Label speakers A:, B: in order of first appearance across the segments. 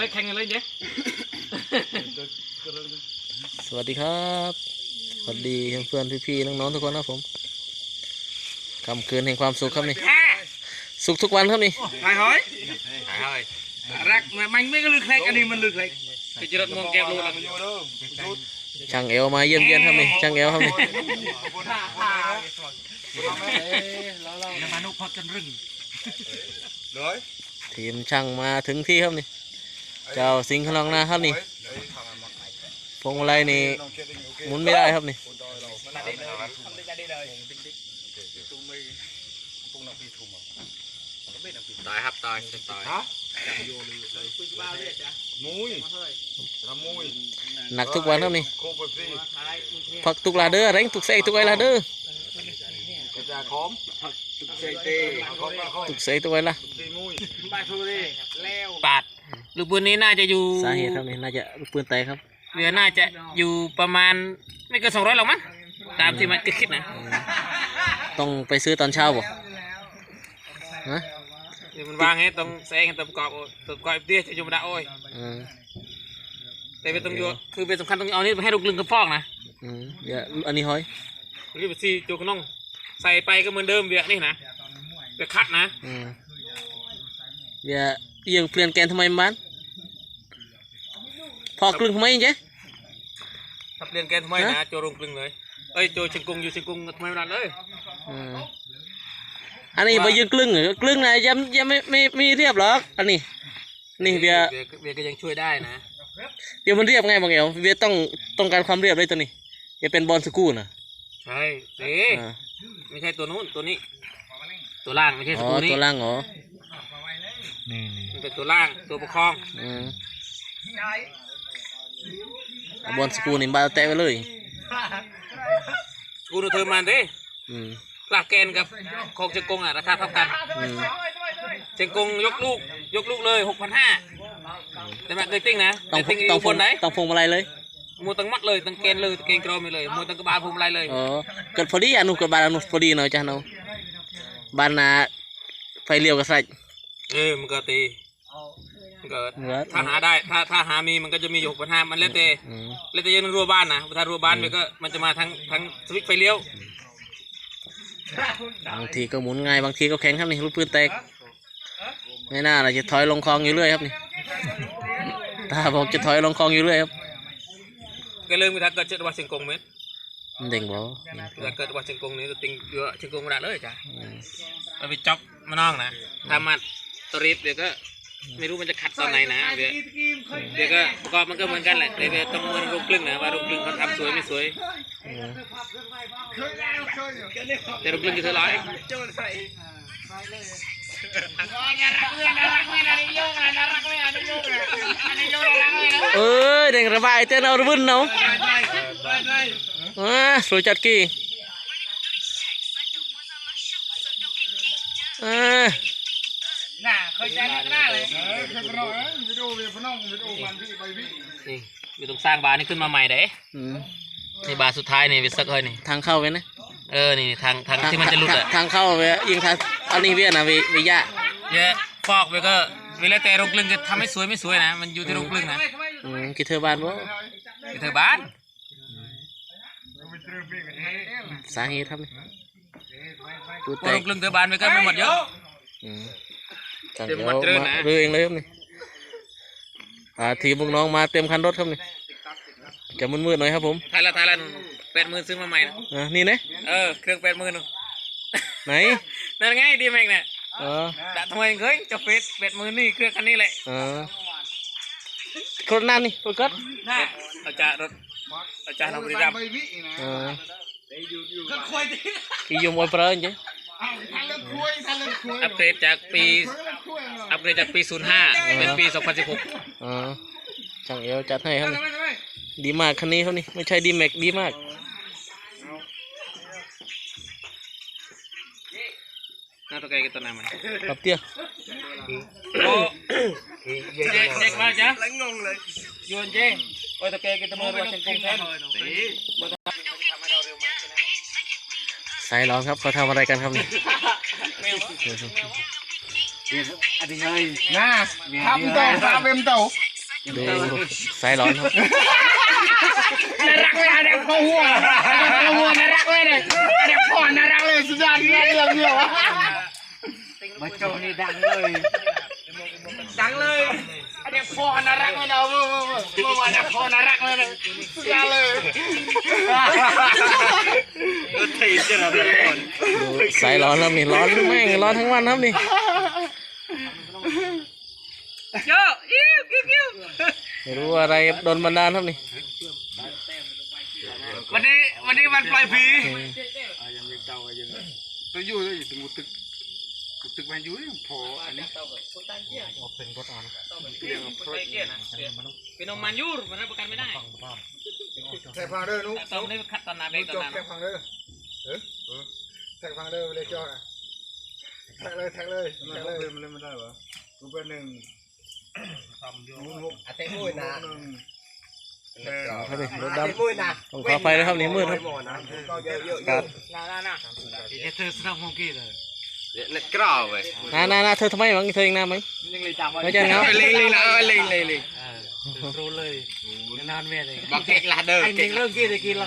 A: เลยแข่งกันเลยเจ๊
B: สวัสดีครับ สวัสดีเพื่อนๆพี่ๆน้องๆทุกคนนะครับผมคำคืนแห่งความสุขครับนี่สุขทุกวันครับนี่
A: หายหอยหายหอยรักมันไม่ก็ลึกเล็กอันนี้มันลึกเล็กไปจรดมองแก้วรูแล้ว
B: ช่างเอวมาเยี่ยมเยียนครับนี่ช่างเอวครับนี่
A: มานุพักกันรึง
B: ทีมช่างมาถึงที่ครับนี่ เจ้าสิงห์ขนองนาครับนี่พวงมาลัยนี่หมุนไม่ได้ครับนี่
A: ตายครับตายตาย
C: มุ้ยละมุ้ย
B: หนักทุกวันครับนี่
C: โคกไปสิ
B: พักทุกลาเด้อเร่งทุกเสกทุกไอลาเด้อก
C: ระจาคอม
A: เซเต้
C: คอมมาคอม
B: ทุกเสกทุกไอละ
C: ตีมุ้ย
A: บาทูดิแล้วปาด ลูกปืนนี้น่าจะอยู่
B: สาเหตุครับนี่น่าจะลูกปืนแตกครับ
A: เรือน่าจะอยู่ประมาณไม่เกินสองร้อยหรอกมั้งตามที่มันคิดนะ
B: ต้องไปซื้อตอนเช้าบ่ฮะ
A: เดี๋ยวมันวางให้ตรงแซงตรงกรอบตรงกรอบเตี้ยจะอยู่มาได้โอ้ย
B: อืม
A: แต่เป็นตรงอยู่คือเป็นสำคัญตรงเอานี่ไปให้ลูกลึงกระฟอกนะ
B: อืมเดี๋ยวอันนี้ห้อย
A: รีบซีจูกน้อง ใส่ไปก็เหมือนเดิมเบียนี่นะเบียคัดนะ
B: อืมเดี๋ยว ยังเปลี่ยนแกนทำไมมันพอกลึงทำไมเจ๊
A: ถ้าเปลี่ยนแกนทำไมนะโจรงกลึงเลยเอ้ยโจเชิงกงอยู่เชิงกงทำไมไม่ได้เลย
B: อืมอันนี้ไปยืนกลึงเหรอกลึงนะยังยังไม่ไม่ไม่เรียบหรอกอันนี้ นี่เบียร์
A: เบียเบียก็ยังช่วยได้นะ
B: เบียร์มันเรียบไงบางเอวเบียร์ต้องต้องการความเรียบเลยตัวนี้อย่าเป็นบอลสกรูนะ
A: ใช่เต้
B: อ่า
A: ไม่ใช่ตัวนู้นตัวนี้ ตัวล่างไม่ใช่
B: อ๋อ
A: ตัวนี้
B: ตัวล่างเหรอ
A: มัน เป็นตัวล่างตัวประคอง
B: อืมเอาบอลสกรูนี่บาแตะไปเลย
A: กูดูเธอมันเต้
B: อืม
A: หลักแกนกับของเชิงกงอะราคาเท่ากัน
B: อืม
A: เชิงกงยกลูกยกลูกเลยหกพันห้าแต่มาเคยติ้งนะ
B: ต้อง
A: ติ้ง
B: ต้อง
A: อยู่
B: พ
A: บ
B: วง
A: นไหน
B: ต้องพวงมาลัยเลย
A: มูตังมัดเลยตังเกนเลยตังเกนกรอมไปเลยมูตังกระบาลภูมิไรเลย
B: อ๋อเกิดพอดีอนุเกิดบานอนุพอดีหน่อยจ้ะเนาะบานนาไฟเลี้ยวกับใส่
A: เออมันก็ตีมัน เกิด
B: เหมือน
A: ถ้าหาได้ ถ้าถ้าหามีมันก็จะมีอยู่หกพันห้ามันแล้วแต่
B: อืม
A: แล้วแต่ยังรัวบ้านนะถ้ารัวบ้านมันก็มันจะมาทั้งทั้งสวิตช์ไฟเลี้ยว
B: บางทีก็หมุนง่ายบางทีก็แข็งครับนี่ลูกปืนแตกไม่น่าเราจะถอยลงคลองอยู่เรื่อยครับนี่ตาบอกจะถอยลงคลองอยู่เรื่อยครับ
A: ก็เลยมีถ้าเกิดเจอวัดเชียงกงไหม
B: มันเด้งบ่
A: ถ้าเกิดวัดเชียงกงนี้ก็ติงเยอะเชียงกงไม่ได้เลยจ้ะ
B: อืม
A: เราไปจ็อกมาน้องนะ ถ้ามันตรีบเดี๋ยวก็ ไม่รู้มันจะขัดตอนไหนนะเดี๋ยวเดี๋ยวก็ประกอบมันก็เหมือนกันแหละแต่เดี๋ยวต้องเหมือนลูกกลึงนะว่าลูกกลึงเขาทำสวยไม่สวย
B: อืม
A: แต่ลูกกลึงจะเท่าไหร่
B: เอ้ยเด้งระบายเต้นเอาระบึนเนาะอ่าสวยจัดกี่อ่า
A: น่ะ เคยใช้หน้าเลย
C: เออเคยไปนอนวิดีโอวิดีโอพน้องวิดีโอมันพี่ไปพี่
A: นี่อยู่ตรงสร้างบาร์นี่ขึ้นมาใหม่เด้
B: อืม
A: นี่บาร์สุดท้ายนี่วิสักเลยนี่
B: ทางเข้าไปนะ
A: เออนี่ทางทางที่มันจะหลุดอะ
B: ทางเข้าไปยิงทางอันนี้เวียนะวิวิยะ
A: เยอะฟอกไปก็เวลาแต่ลูกกลึงจะทำให้สวยไม่สวยนะมันอยู่ที่ลูกกลึงนะ
B: อืมคิดเธอบ้านบ่
A: ที่เธอบ้าน
B: สาเหตุครับนี่ปืน
A: พ
B: แต
A: อลู
B: ก
A: กกลึงเธอบ้านไปก็ไม่หมดเยอะ
B: อืม จัง
A: เดี๋
B: เดี๋
A: ย
B: ยวว
A: มาเจอ
B: มา
A: นะ
B: เรือเองเลยครับนี่อ่าทีมพวกน้องมาเต็มคันรถครับนี่จะมืดๆหน่อยครับผม
A: ไทยละไทยละแปดหมื่นซื้อมาใหม่นะ
B: อ่านี่นะ
A: เออเครื่องแปดหมื่น
B: ไหน
A: นั่นไงดีแม็กเนี่ย
B: เออ
A: แต่ทำไมเคยจะเฟสแปดหมื่นนี่เครื่องคันนี้แหละ
B: เออคนนั้นนี่คนกัด
A: น่าเอาจากรถเอาจากนบุรีรัมย์
C: ไปพี่นะ
B: เออ
A: ก็คุยดิ
B: กี่ยมไว้เปล่าจ้ะ
C: ทางเล่นคุยทางเล่นคุย
A: อัปเกรดจากปี
C: คุย
A: อัปเกรดจากปี 05 เป็นปี 2016
B: เออจังเอวจัดให้ครับนี่ดีมากคันนี้ครับนี่ ไม่ใช่ดีแม็กดีมาก
A: น่าตกใจกันตัวไหนมัน
B: ครับเตี้ย
A: โอ้เจ๊เจ๊มาจ้ะแล้วงงเลยโยนเจ๊โอ้ยตะแกกันตัวมือว่าเชงกงแทน
B: สายร้อนครับเขาทำอะไรกันครับนี่ย
C: นะทำเต่าทำเอ็มเต่า
B: ดูสายร้อนครับ
C: น่ารักเลยเด็กพ่อหัวพ่อหัวน่ารักเลยเด็กเด็กพ่อน่ารักเลยสุดยอดเรื่องเรื่องเดียวมาโจนี่ดังเลยดังเลยเด็กพ่อน่ารักเลยนะเว้ยเว้ยเด็กพ่อน่ารักเลยนะสุดยอดเลย
B: ดูสายร้อนครับนี่ร้อนแม่งร้อนทั้งวันครับนี่
A: โยอิ้วกิ้วกิ้ว
B: ไม่รู้อะไรโดนบันดาลครับนี่
C: วันนี้วันนี้วันปล่อยผีตัวอยู่ตัวอยู่ตึกตึกตึกมันอยู่พออันนี้
A: เป็นนมมันยูรมันรับประกันไม่ได้
C: ใส่ฟังเด้อนุ๊ก
A: ต้องได้ขัดตอนนาเบรกต
C: จ
A: อน
C: บ
A: นั้น
C: แท็กฟัง เด้อเออแท็กฟังเด้อเลยจอดแท็กเลยแท็กเลยแท็กเลยมันเล่นไม่ได้เหรอกูเป็นหนึ่งมุนหกอาเต้มุ้ยนะหนึ่ง
B: ครับนี่รถดำผมขอไฟเลยครับนี่มืดครับ
C: ก็เยอะเยอะ
B: ครับ
A: น่าน่าน่า
C: เธอสนับสนุนกี่เลย
B: น่าน่าน่าเธอทำไมหวังเธอเองนะไหม
C: ลิงเลยจำ
B: ไม่ใช่ครับ
C: ลิงลิงนะลิงลิงลิง
D: รู้เลยนานเวทเลย
C: บอกเก่งละเด้อ
D: ไอ้
C: เก่
D: เด็
C: ง
D: กเรื่องกี้ตะกี้เรา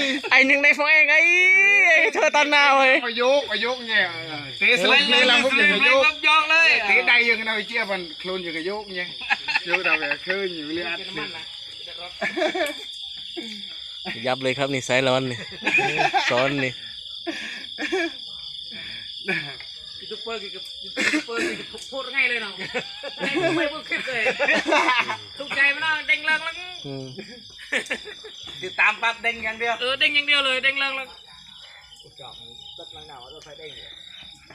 D: ำ
B: ไว้นี่
D: เราจะมาเจอเราเจ้า
B: อ๋อ
C: อ่ายูทูบเบอร์ครับ
B: เอ็งกระลิงตัวเองตัวเองวะ
C: ว่ากับยุงแจ้ว่าจับพลังเดี๋ยวจับพลังยุงแจ้กี่ละเลยจับแล้วเลยแล้วเลย
B: ไอ้หนึ่งในฟองเองไอ้ไอ้เธอตอนหนาเว้ย
C: ประยุกประยุกเนี่ยเตะสไลด์เลยลังพวกอย่างประยุก
A: ยองเลย
C: เตะใดยังนาเจียมันโคลนอย่างยุกเนี่ยยุกดาวแบบคืนอยู่เรื่อย
B: ยับเลยครับนี่สายร้อนนี่ซ้อนนี่
A: ยูทูบเบอร์กี่กับยูทูบเบอร์กี่กับพูดง่ายเลยเนาะไม่พูดคลิปเลยถูกใจมันนะเด้งเลิงแล้ว
B: อืม
C: ติดตามปั๊บเด้งอย่างเดียว
A: เออเด้งอย่างเดียวเลยเด้งเลิงแล้ว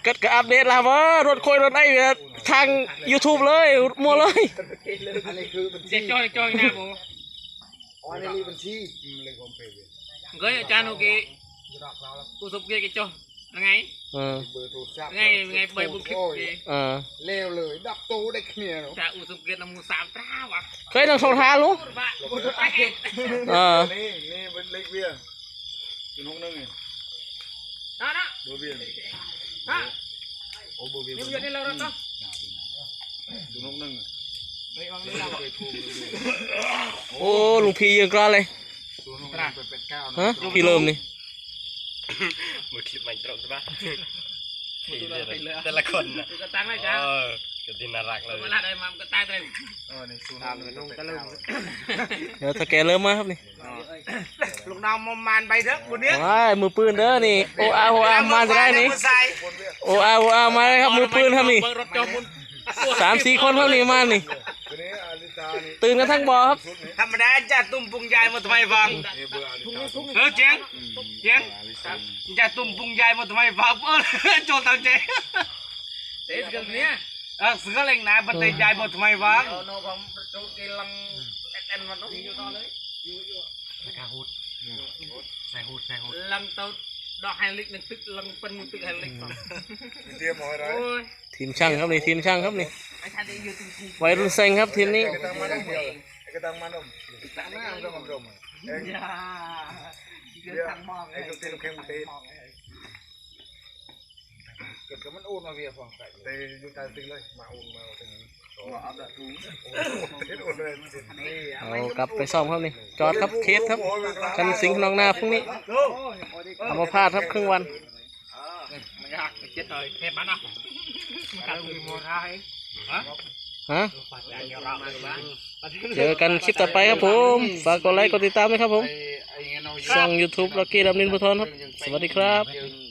B: ก็ก็อัปเดตแล้วว่ารถโคยรถไอ้แบบทาง YouTube เลยมัวเลย
C: อันนี้คือบัญ
A: เจ๊
C: ชี
A: จอยจอยนะโม
C: อ๋ออันนี้บัญชีเลยคอมเพลย์
A: เกยอาจารย์โอเคกูสุกเกยกี่จอย ไง
B: เออ
C: เบอร์โทรศัพท์
A: ไงไงเบย์บุคลิปดี
B: เออ
C: เลวเลยดับโตได้เคลียร์
A: จะอุสุกเกยนมูสามตราวะ
B: เคยต้องโทรท้าลูก
A: บ้ากูจะไปเอง
B: เออ
C: นี่นี่เป็นเล็กเบี้ยจุนหกนึง
A: นะนะ
C: เบอร์เบี้ย
A: ฮะ
C: โอ้เบอร์เบี้ย
A: นี่มันอยู่ในเราแล้วต้อง
C: จุนหกนึง
A: ไม่วางเลยเรา
B: โอ้ลุงพียืนกรานเลย
C: จุนหกนึงเป็นเป็ดเก้า
B: ฮะพี่เริ่มนี่
D: มือคลิปมันตรงใช่ปะ
A: แต่ละคนนะก็ตั้งเลยจ้า
D: เออก็ดีน่ารักเลย
A: เวลาได้มาก็ตายเลย
C: เออนี่จุนหกนึงตะลึง
B: เดี๋ยวถ้าแกเริ่มมาครับนี่
C: ลูกน้องมอมมานใบเถอะบุญเนี้ย
B: ว้ายมือปืนเด้อนี่โออาโออามาจะได้นี่โออาโออามาเลยครับมือปืนครับนี่
A: รถจอมุน
B: สามสี่คนครับนี่มานี่
C: วันนี้อาริตานี่
B: ตื่นกันทั้งบ่อครับ
D: ธรรมดาจะตุ่มพุงยายมาทำไมฟัง
C: เอเบอร์อาริตา
D: เออเจ๊ง เจ๊ง
C: อาริตา
D: จะตุ่มพุงยายมาทำไมฟังเออโจทย์ตามเจ๊
A: เด็กกันเนี้ย
D: เออเสือเล็งนะบันไดยายมาทำไมฟัง
A: เอาโน้ตผมจุกกิลังเต้นมันต้องอยู่ต่อเลย
D: ใส่หูดใส่หูดใส่หูด
A: ลังเต้าดอกไฮลิกนึงตึกลังเป็นตึกไฮลิก
C: เตรียมหอยไร
A: โอ้ย
B: ทีมช่างครับนี่ทีมช่างครับนี่
A: ไอ้ชาดีอยู่ตึก
B: วัยรุ่นเซ็งครับทีมนี้
C: กระตังมันเดียวกระตังมันอมตังหน้ามันก็มันดมเอ็ง
A: ยา
C: เดี๋ยวไอ้ตัวเต็มเข้มเต็มเกิดกับมันอูนมาเวียฟังใส่เตยอยู่ใต้ตึงเลยมาอูนมาตึงมาอัพดับทุ่งเฮ็ดอูนเลยนี่
B: เอากลับไปซ่อมครับนี่จอดครับเคสครับกันสิงห์นองนาพรุ่งนี้เอามาพลาดครับครึ่งวัน
A: มันยากเจ็ดเลยเทปมันอะมันกัดมือมอท้าย
B: ฮะ เจอกันคลิปต่อไปครับผมฝากกดไลค์กดติดตามด้วยครับผม
C: ไอ้ไอ้เงี้ยเรา
B: ช่อง YouTube ลักกี้ดำนินพุทธรครับ สวัสดีครับ
C: เ